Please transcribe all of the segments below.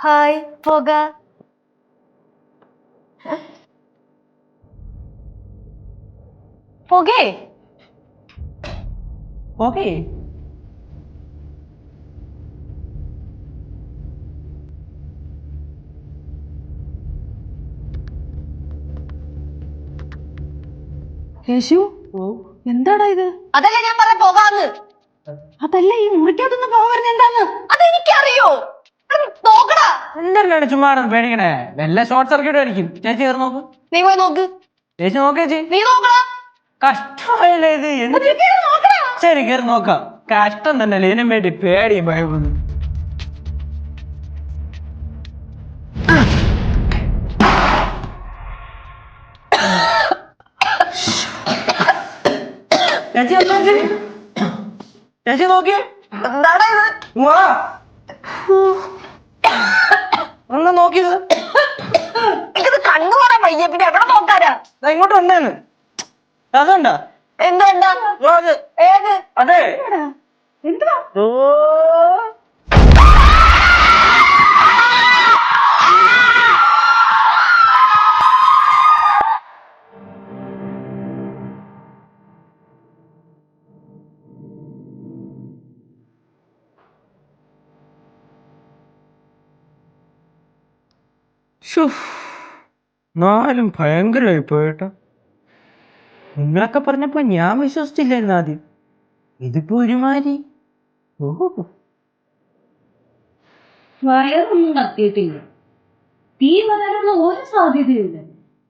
Hi പോക. പോകേ. പോകേ. യേശു എന്താടാ ഇത്? അതല്ല ഞാൻ പറഞ്ഞ പോകാന്ന്. അതല്ല ഈ മുറിക്കകത്തുനിന്ന് പോകാൻ എന്താന്ന്? അതെനിക്കറിയോ? എന്താണ് ചുമ്മാ പേടിക്കണേ. വല്ല ഷോർട്ട് സർക്യൂട്ട് ആയിരിക്കും. ചേച്ചി കയറി നോക്ക്. നീ പോയി നോക്ക്. ചേച്ചി നോക്കേ ചേച്ചി. നീ നോക്കടാ. കഷ്ടമായില്ലേ ഇത്? എന്ത് ശരി കയറി നോക്കാം. കഷ്ടം തന്നെ ഇതിനും വേണ്ടി പേടിയും ചേച്ചി എന്താ ചേച്ചി? ചേച്ചി നോക്കിയേ. എന്താടാ ഇത്? വാ ഒന്ന് നോക്കിയത്? എനിക്കത് കണ്ണു പറയാൻ വയ്യ പിന്നെ എവിടെ നോക്കാനാ? ദാ ഇങ്ങോട്ട് വന്നേന്ന്. അതുണ്ട എന്താ ഏത്? അതെ. എന്തുവാ? ഓ. നാലും ഭയങ്കരമായി പോയിട്ടോ. നിങ്ങളൊക്കെ പറഞ്ഞപ്പോ ഞാൻ വിശ്വസിച്ചില്ലായിരുന്നു ആദ്യം. ഇതിപ്പോ ഒരുമാതിരി. ഓഹോ. വയറൊന്നും കത്തിയിട്ടില്ല. തീ വരാനുള്ള ഒരു സാധ്യതയില്ല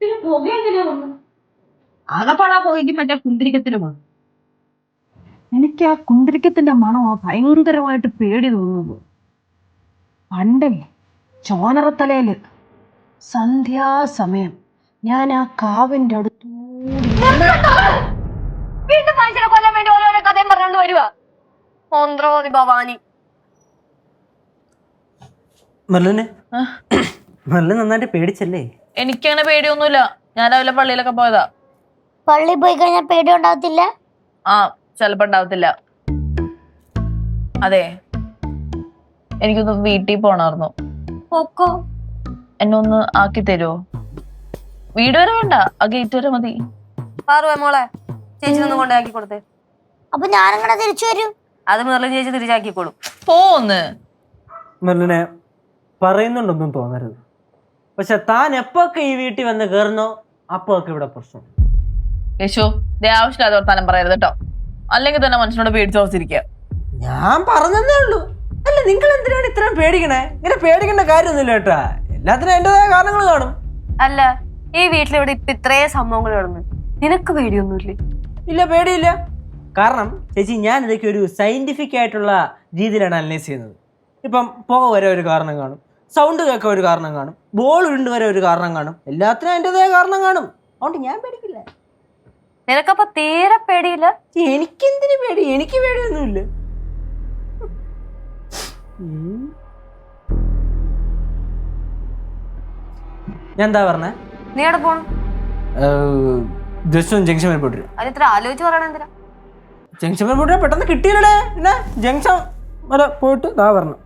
പിന്നെ പുക എങ്ങനെയാ വന്നു? ആകപ്പാടാ പുകയ്ക്ക് മറ്റേ കുന്തിരിക്കത്തിന് എനിക്ക് ആ കുന്തിരിക്കത്തിന്റെ മണമാ ഭയങ്കരമായിട്ട് പേടി തോന്നുന്നു. പണ്ടേ ചോനറത്തലയിൽ സന്ധ്യാസമയം. ഞാൻ ആ കാവിന്റെ അടുത്ത് വീണ്ടും മനുഷ്യനെ കൊല്ലാൻ വേണ്ടി ഓരോരോ കഥയും പറഞ്ഞുകൊണ്ട് വരുവാ. ഓന്ത്രോതി ഭവാനി. മെല്ലന് മെല്ലൻ നന്നായിട്ട് പേടിച്ചല്ലേ? എനിക്കങ്ങനെ പേടിയൊന്നുമില്ല. ഞാൻ രാവിലെ പള്ളിയിലൊക്കെ പോയതാ. പള്ളി പോയി കഴിഞ്ഞാൽ പേടി ഉണ്ടാവത്തില്ല? ആ ചിലപ്പോ ഉണ്ടാവത്തില്ല. അതെ. എനിക്കൊന്ന് വീട്ടിൽ പോണായിരുന്നു. പൊക്കോ. എന്നെ ഒന്ന് ആക്കി തരുമോ വീട് വരെ വേണ്ട. ആ ഗേറ്റ് വരെ മതി. പാറുവേ മോളെ. ചേച്ചി ഒന്ന് കൊണ്ടാക്കി കൊടുത്തേ. അപ്പൊ ഞാനങ്ങനെ തിരിച്ചു വരും. അത് മെറിലും ചേച്ചി തിരിച്ചാക്കിക്കോളും പോന്ന്. മെല്ലനെ പറയുന്നുണ്ടൊന്നും തോന്നരുത്. പക്ഷെ താൻ എപ്പോഴൊക്കെ ഈ വീട്ടിൽ വന്ന് കയറുന്നോ അപ്പൊക്കെ ഇവിടെ പ്രശ്നം. യേശു ദേ ആവശ്യമില്ലാതെ വർത്താനം പറയരുത് കേട്ടോ അല്ലെങ്കിൽ തന്നെ മനുഷ്യനോട് പേടിച്ചോർത്തിരിക്കുക ഞാൻ പറഞ്ഞതേ ഉള്ളൂ. അല്ല നിങ്ങൾ എന്തിനാണ് ഇത്രയും പേടിക്കണേ? ഇങ്ങനെ പേടിക്കേണ്ട കാര്യമൊന്നുമില്ല കേട്ടാ. എല്ലാത്തിനും എന്റേതായ കാരണങ്ങൾ കാണും. അല്ല ഈ വീട്ടിലിവിടെ ഇപ്പൊ ഇത്രേ സംഭവങ്ങൾ നടന്നു. നിനക്ക് പേടിയൊന്നുമില്ലേ? ഇല്ല പേടിയില്ല. കാരണം ചേച്ചി ഞാൻ ഇതൊക്കെ ഒരു സയന്റിഫിക് ആയിട്ടുള്ള രീതിയിലാണ് അനലൈസ് ചെയ്യുന്നത്. ഇപ്പം പുക വരെ ഒരു കാരണം കാണും. സൗണ്ട് കേൾക്കാൻ ഒരു കാരണം കാണും. ബോൾ ഉരുണ്ട് വരെ ഒരു കാരണം കാണും. എല്ലാത്തിനും അതിന്റെതായ കാരണം കാണും. അതുകൊണ്ട് ഞാൻ പേടിക്കില്ല. നിനക്കപ്പൊ തീരെ പേടിയില്ല? എനിക്ക് എനിക്കെന്തിനു പേടി? എനിക്ക് പേടിയൊന്നുമില്ല. ഞാൻ എന്താ പറഞ്ഞേ? നീ എവിടെ പോണു ജസ്റ്റ് ഒന്ന് ജംഗ്ഷൻ വരെ പോയിട്ട് അത് ഇത്ര ആലോചിച്ച് പറയണ എന്തിനാ? ജംഗ്ഷൻ വരെ പോയിട്ട് പെട്ടെന്ന് കിട്ടിയില്ലേ പിന്നെ ജംഗ്ഷൻ വരെ പോയിട്ട് ഇതാ പറഞ്ഞു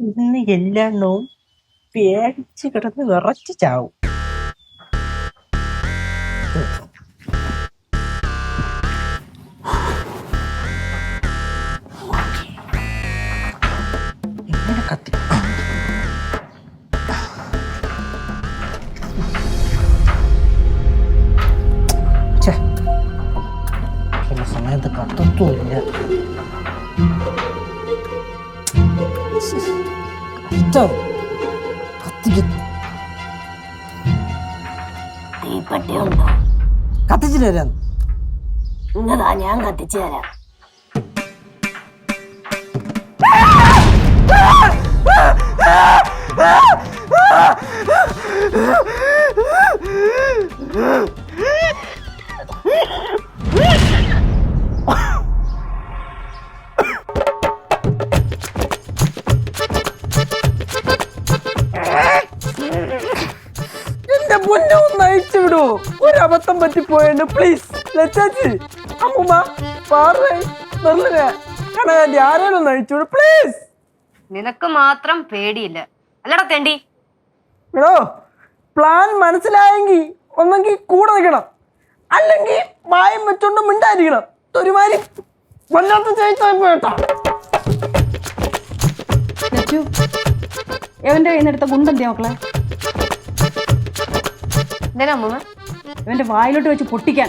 ഇന്ന് എല്ലാണ്ണവും പേടിച്ച് കിടന്ന് വിറച്ച് ചാവും. ചില സമയത്ത് കത്തത്തുമില്ല കഷ്ടം കത്തിക്ക്. തീപ്പെട്ടി ഉണ്ടോ കത്തിച്ചിട്ട് തരാം ഇങ്ങതാ ഞാൻ കത്തിച്ചു തരാം. പൊന്നെ നയിച്ചു അയച്ചു വിടൂ. ഒരു അബദ്ധം പറ്റിപ്പോയുണ്ട് പ്ലീസ് ലച്ചാച്ചി അമ്മൂമ്മ പാർവേ ആരേലും നയിച്ചു അയച്ചു പ്ലീസ് നിനക്ക് മാത്രം പേടിയില്ല. അല്ലടാ തേണ്ടി. എടോ പ്ലാൻ മനസ്സിലായെങ്കിൽ ഒന്നെങ്കിൽ കൂടെ നിൽക്കണം. അല്ലെങ്കിൽ വായം വെച്ചോണ്ട് മിണ്ടായിരിക്കണം ഒരുമാതിരി വല്ലാത്ത ചേട്ടാ എവന്റെ കയ്യിൽ നിന്ന് എടുത്ത ഗുണ്ടെന്തിയാ മക്കളെ? എന്തിനാ അമ്മൂമ്മ? ഇവന്റെ വായിലോട്ട് വെച്ച് പൊട്ടിക്കാൻ.